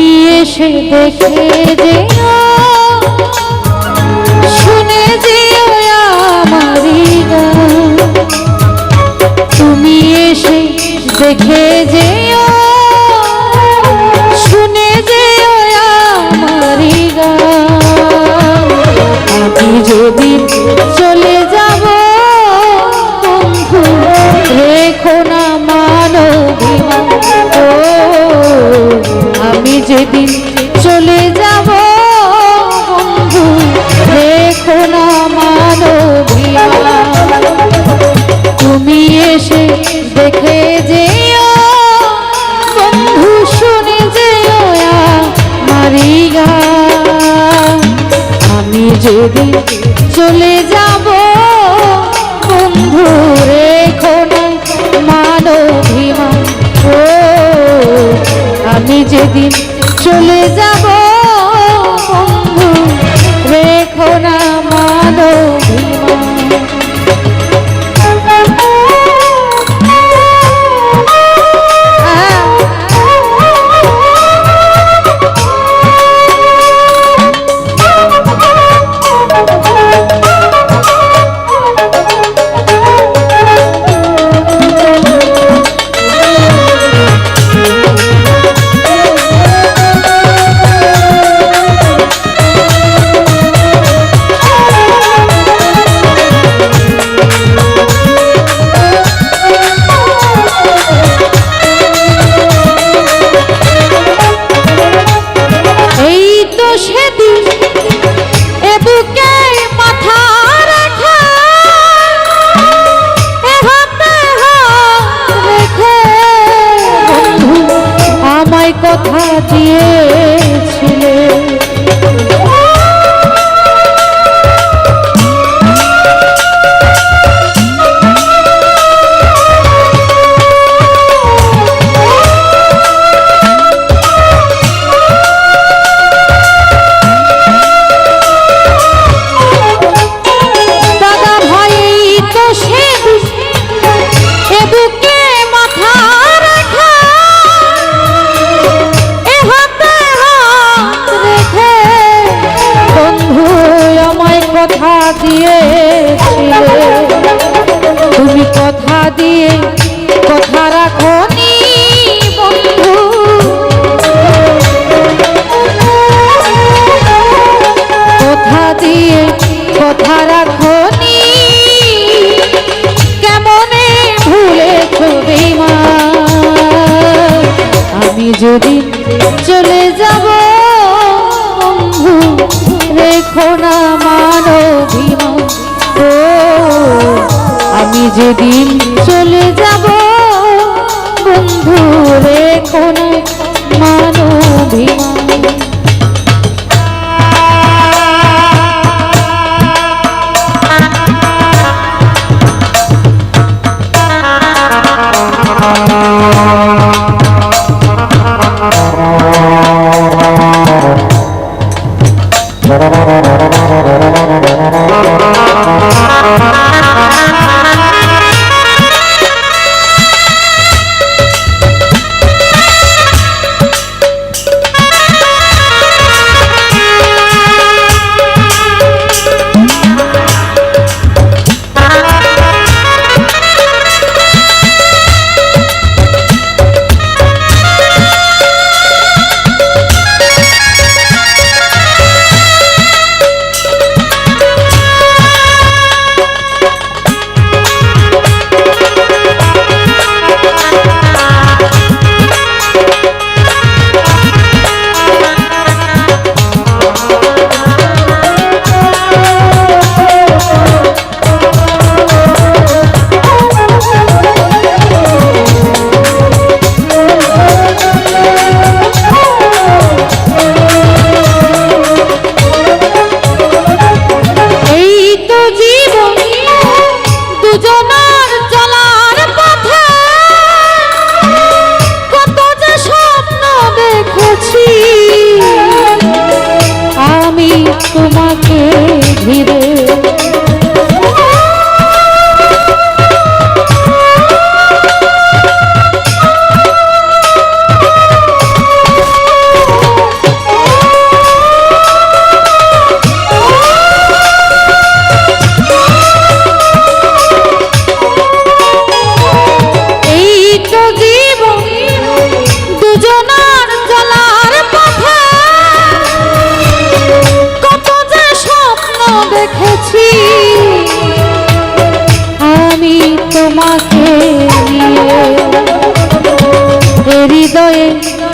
তুমি এসে দেখে যে শুনে যেও আমারি তুমি এসে দেখে যে চলে যাব বন্ধু রেখো না ও আমি যেদিন চলে যাব যদি চলে যাব, বন্ধু, রেখো না মানবিমান ও, আমি যদি চলে যাব, বন্ধু, রেখো না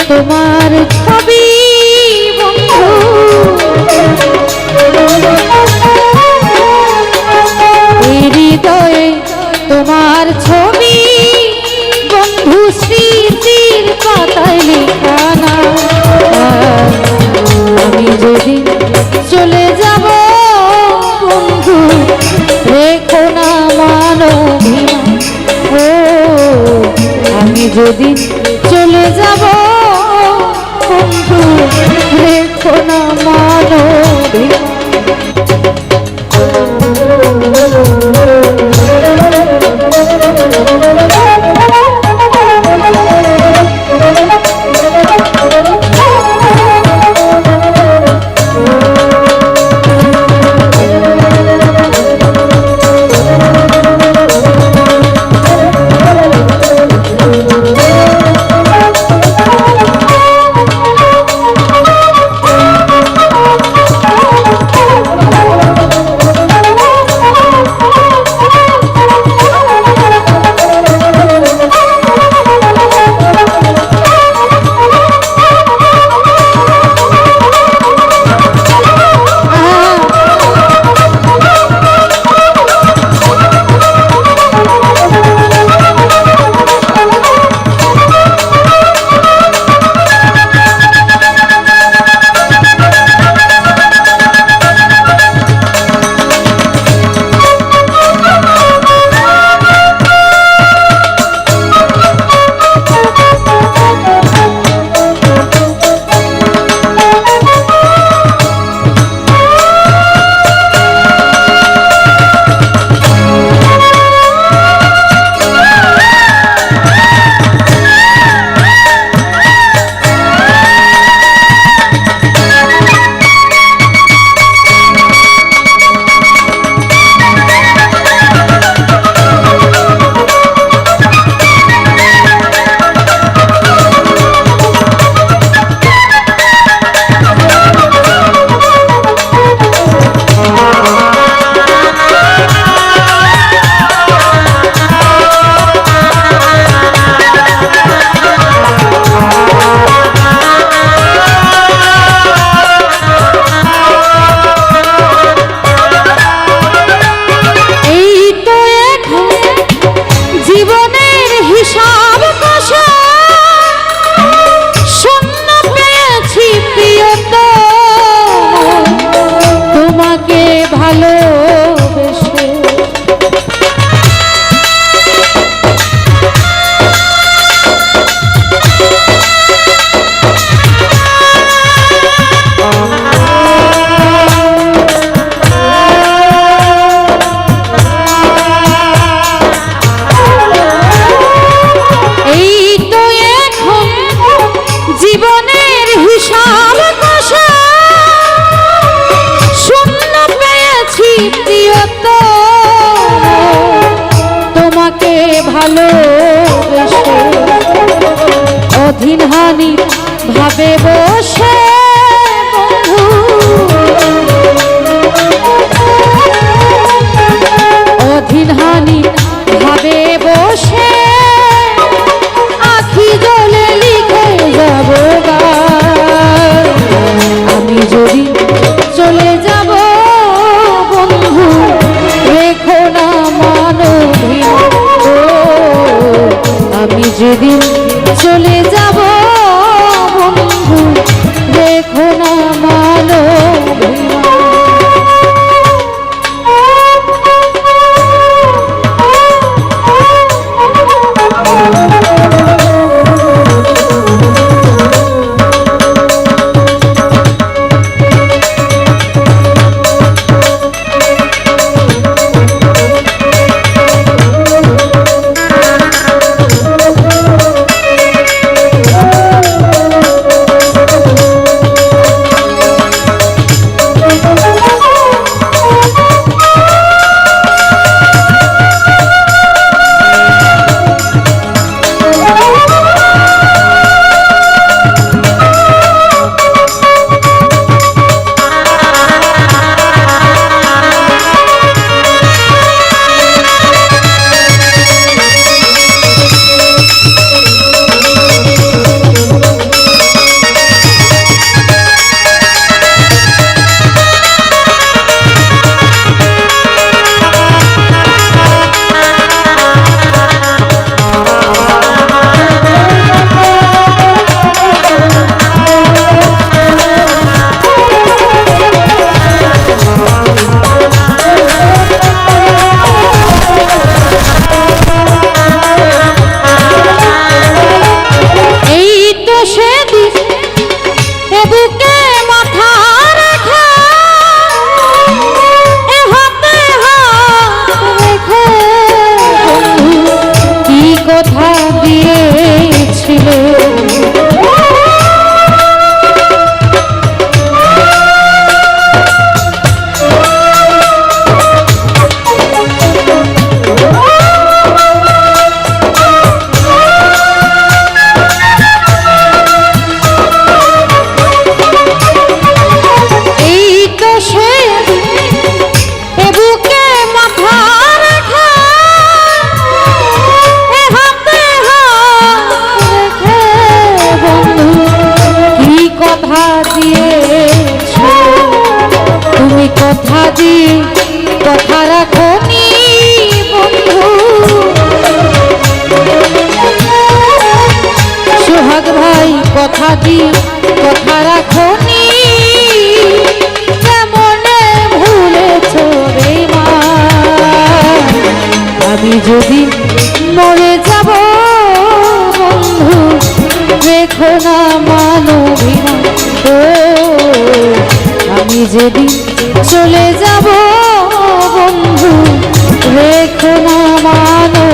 তোমার ছবি হৃদয়ে তোমার ছবি, বন্ধু স্মৃতির পাতায় লেখানা আমি যদি চলে যাব, বন্ধু, রেখো না মানবিমান ও, আমি যদি চলে যাব মানবিমান ভালোবেসে অধীন হানি ভাবে বসে সোনা মানবিনা ও আমি যেদিন চলে যাব বন্ধু রেখো না মানব